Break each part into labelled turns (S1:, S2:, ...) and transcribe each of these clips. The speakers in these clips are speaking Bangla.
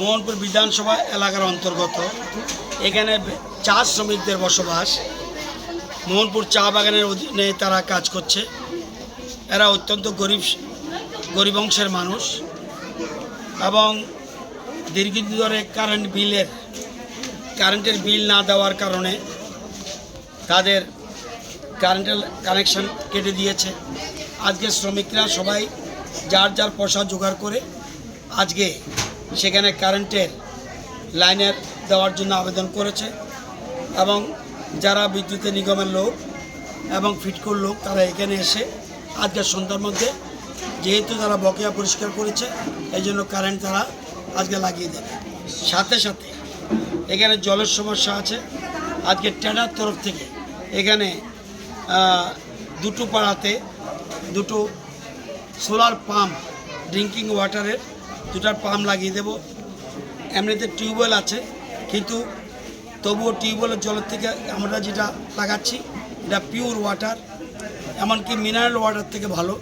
S1: মোহনপুর বিধানসভা এলাকার অন্তর্গত। এখানে চা শ্রমিকদের বসবাস। মোহনপুর চা বাগানের অধীনে তারা কাজ করছে। এরা অত্যন্ত গরিব গরিব অংশের মানুষ এবং দীর্ঘদিন ধরে কারেন্ট বিলের কারেন্টের বিল না দেওয়ার কারণে তাদের কারেন্টের কানেকশন কেটে দিয়েছে। আজকে শ্রমিকরা সবাই যার যার পয়সা জোগাড় করে আজকে সেখানে কারেন্টের লাইনের দেওয়ার জন্য আবেদন করেছে এবং যারা বিদ্যুতের নিগমের লোক এবং ফিটকোর লোক, তারা এখানে এসে আজকে সন্ধ্যার মধ্যে যেহেতু তারা বকেয়া পরিষ্কার করেছে, এই জন্য কারেন্ট তারা আজকে লাগিয়ে দেবে। সাথে সাথে এখানে জলের সমস্যা আছে। আজকে টেডার তরফ থেকে এখানে দুটো পাড়াতে দুটো সোলার পাম্প, ড্রিঙ্কিং ওয়াটারের দুটার পাম্প লাগিয়ে দেব। এমনিতে টিউবওয়েল আছে, কিন্তু তবুও টিউবওয়েলের জলের থেকে আমরা যেটা লাগাচ্ছি, এটা পিওর ওয়াটার এমনকি মিনারেল ওয়াটার থেকে ভালো।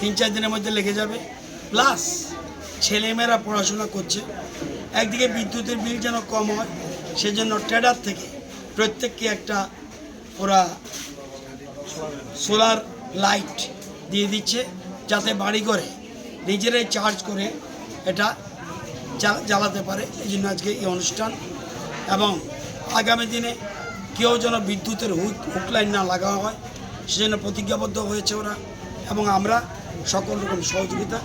S1: তিন চার দিনের মধ্যে লেগে যাবে। প্লাস ছেলেমেয়েরা পড়াশোনা করছে, একদিকে বিদ্যুতের বিল যেন কম হয়, সেজন্য ট্রেডার থেকে প্রত্যেককে একটা ওরা সোলার লাইট দিয়ে দিচ্ছে, যাতে বাড়ি করে নিজেরাই চার্জ করে এটা জ্বালাতে পারে। এই জন্য আজকে এই অনুষ্ঠান। এবং আগামী দিনে কেউ যেন বিদ্যুতের হুক লাইন না লাগানো হয়, সেজন্য প্রতিজ্ঞাবদ্ধ হয়েছে ওরা। এবং আমরা সকল রকম সহযোগিতা